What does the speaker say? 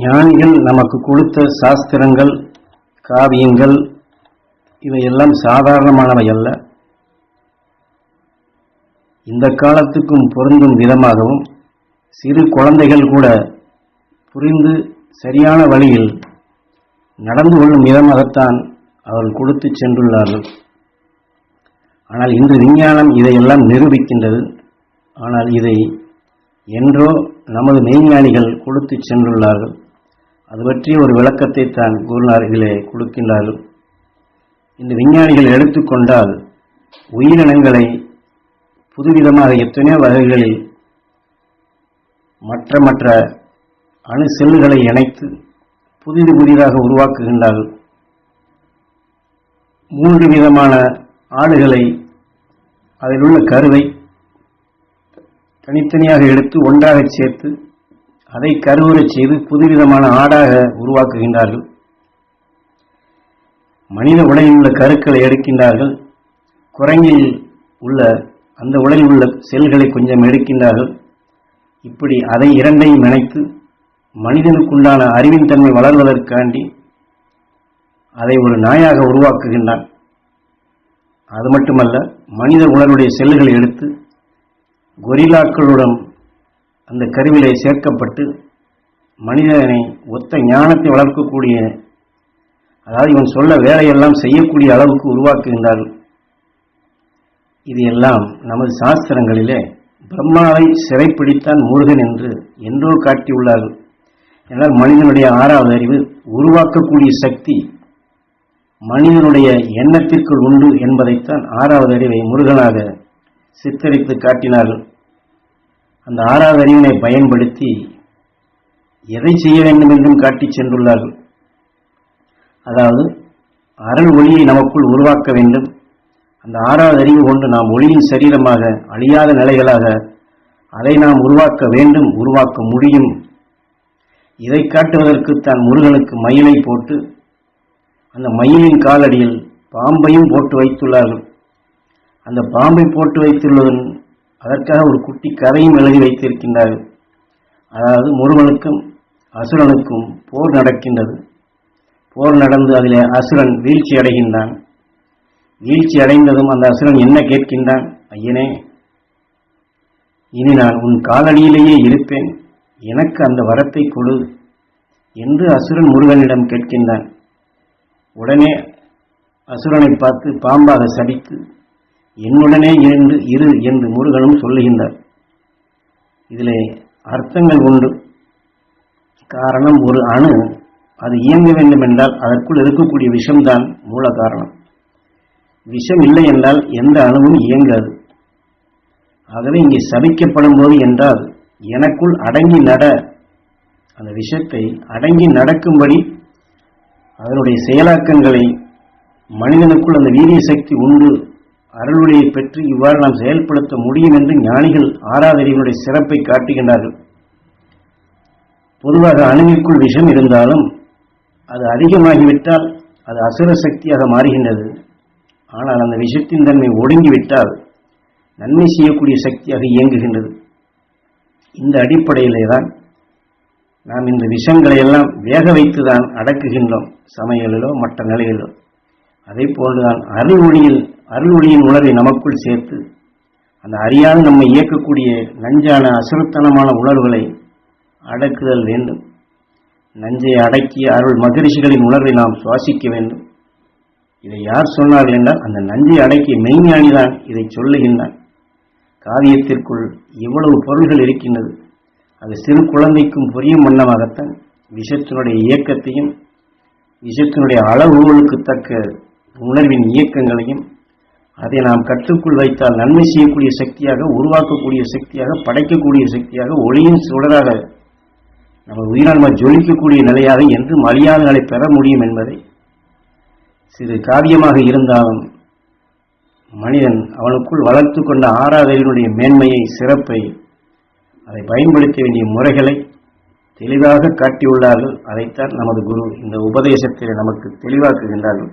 ஞானிகள் நமக்கு கொடுத்த சாஸ்திரங்கள் காவியங்கள் இவையெல்லாம் சாதாரணமானவை அல்ல. இந்த காலத்துக்கும் பொருந்தும் விதமாகவும் சிறு குழந்தைகள் கூட புரிந்து சரியான வழியில் நடந்து கொள்ளும் விதமாகத்தான் அவர்கள் கொடுத்து சென்றுள்ளார்கள். ஆனால் இன்று விஞ்ஞானம் இதையெல்லாம் நிரூபிக்கின்றது. ஆனால் இதை என்றோ நமது மெய்ஞானிகள் கொடுத்து சென்றுள்ளார்கள். அது பற்றிய ஒரு விளக்கத்தை தான் கூறினார்களே கொடுக்கின்றார்கள் இந்த விஞ்ஞானிகள் எடுத்துக்கொண்டால் உயிரினங்களை புதுவிதமாக எத்தனையோ வகைகளில் மற்ற மற்ற அணு செல்லுகளை இணைத்து புதிது புதிதாக உருவாக்குகின்றார்கள் மூன்று விதமான ஆடுகளை அதில் உள்ள கருவை தனித்தனியாக எடுத்து ஒன்றாக சேர்த்து அதை கருவுறச் செய்து புதுவிதமான ஆடாக உருவாக்குகின்றார்கள். மனித உடலில் உள்ள கருக்களை எடுக்கின்றார்கள். குரங்கில் உள்ள அந்த உடலில் உள்ள செல்களை கொஞ்சம் எடுக்கின்றார்கள். இப்படி அதை இரண்டையும் இணைத்து மனிதனுக்குண்டான அறிவின் தன்மை வளர்வதற்காண்டி அதை ஒரு நாயாக உருவாக்குகின்றான். அது மட்டுமல்ல மனித உடலுடைய செல்களை எடுத்து கொரில்லாக்களுடன் அந்த கருவிலே சேர்க்கப்பட்டு மனிதனை ஒத்த ஞானத்தை வளர்க்கக்கூடிய அதாவது இவன் சொல்ல வேலையெல்லாம் செய்யக்கூடிய அளவுக்கு உருவாக்குகின்றார்கள் இது எல்லாம் நமது சாஸ்திரங்களிலே பிரம்மாவை சிறைப்பிடித்தான் முருகன் என்று என்றோ காட்டியுள்ளார்கள். என்றால் மனிதனுடைய ஆறாவது அறிவு உருவாக்கக்கூடிய சக்தி மனிதனுடைய எண்ணத்திற்குள் உண்டு என்பதைத்தான் ஆறாவது அறிவை முருகனாக சித்தரித்து காட்டினார்கள். அந்த ஆறாவது அறிவினை பயன்படுத்தி எதை செய்ய வேண்டும் என்றும் காட்டிச் சென்றுள்ளார்கள். அதாவது அருள் ஒளியை நமக்குள் உருவாக்க வேண்டும். அந்த ஆறாவது அறிவு கொண்டு நாம் ஒளியின் சரீரமாக அழியாத நிலைகளாக அதை நாம் உருவாக்க வேண்டும் உருவாக்க முடியும். இதை காட்டுவதற்கு தான் முருகனுக்கு மயிலை போட்டு அந்த மயிலின் காலடியில் பாம்பையும் போட்டு வைத்துள்ளார்கள். அந்த பாம்பை போட்டு வைத்துள்ளதன் அதற்காக ஒரு குட்டி கதையும் எழுதி வைத்திருக்கின்றார்கள். அதாவது முருகனுக்கும் அசுரனுக்கும் போர் நடக்கின்றது. போர் நடந்து அதில் அசுரன் வீழ்ச்சி அடைகின்றான். வீழ்ச்சி அடைந்ததும் அந்த அசுரன் என்ன கேட்கின்றான்? ஐயனே இனி நான் உன் காலடியிலேயே இருப்பேன். எனக்கு அந்த வரத்தை கொடு என்று அசுரன் முருகனிடம் கேட்கின்றான். உடனே அசுரனை பார்த்து பாம்பாக சபித்து என்னுடனே இருந்து இரு என்று முருகனும் சொல்லுகின்றார். இதிலே அர்த்தங்கள் உண்டு. காரணம் ஒரு அணு அது இயங்க வேண்டும் என்றால் அதற்குள் இருக்கக்கூடிய விஷம்தான் மூல காரணம். விஷம் இல்லை என்றால் எந்த அணுவும் இயங்காது. ஆகவே இங்கே சபிக்கப்படும் போது என்றால் எனக்குள் அடங்கி நட அந்த விஷத்தை அடங்கி நடக்கும்படி அதனுடைய செயலாக்கங்களை மனிதனுக்குள் அந்த வீரிய சக்தி உண்டு அருளுடையை பெற்று இவ்வாறு நாம் செயல்படுத்த முடியும் என்று ஞானிகள் ஆராதனையினுடைய சிறப்பை காட்டுகின்றார்கள். பொதுவாக அணுவிற்குள் விஷம் இருந்தாலும் அது அதிகமாகிவிட்டால் அது அசுர சக்தியாக மாறுகின்றது. ஆனால் அந்த விஷத்தின் தன்மை ஒடுங்கிவிட்டால் நன்மை செய்யக்கூடிய சக்தியாக இயங்குகின்றது. இந்த அடிப்படையிலே தான் நாம் இந்த விஷங்களை எல்லாம் வேக வைத்துதான் அடக்குகின்றோம் சமையலிலோ மற்ற நிலையிலோ அதே போன்றுதான் அருள் ஒளியில் அருள் ஒளியின் உணர்வை நமக்குள் சேர்த்து அந்த அறியாத நம்மை இயக்கக்கூடிய நஞ்சான அசுரத்தனமான உணர்வுகளை அடக்குதல் வேண்டும். நஞ்சை அடக்கிய அருள் மகரிஷிகளின் உணர்வை நாம் சுவாசிக்க வேண்டும். இதை யார் சொன்னார்கள் என்றால் அந்த நஞ்சை அடக்கிய மெய்ஞானிதான் இதை சொல்லுகின்றான். காவியத்திற்குள் இவ்வளவு பொருள்கள் இருக்கின்றது. அது சிறு குழந்தைக்கும் புரியும் வண்ணமாகத்தான் விஷத்தினுடைய இயக்கத்தையும் விஷத்தினுடைய அளவுகளுக்கு தக்க உணர்வின் இயக்கங்களையும் அதை நாம் கற்றுக்குள் வைத்தால் நன்மை செய்யக்கூடிய சக்தியாக உருவாக்கக்கூடிய சக்தியாக படைக்கக்கூடிய சக்தியாக ஒளியின் சுடராக நம்ம உயிரான்மை ஜொலிக்கக்கூடிய நிலையாக என்றும் அழியாத நிலை பெற முடியும் என்பதை சிறு காவியமாக இருந்தாலும் மனிதன் அவனுக்குள் வளர்த்து கொண்ட ஆறாதலினுடைய மேன்மையை சிறப்பை அதை பயன்படுத்த வேண்டிய முறைகளை தெளிவாக காட்டியுள்ளார்கள். அதைத்தான் நமது குரு இந்த உபதேசத்தில் நமக்கு தெளிவாக்குகின்றார்கள்.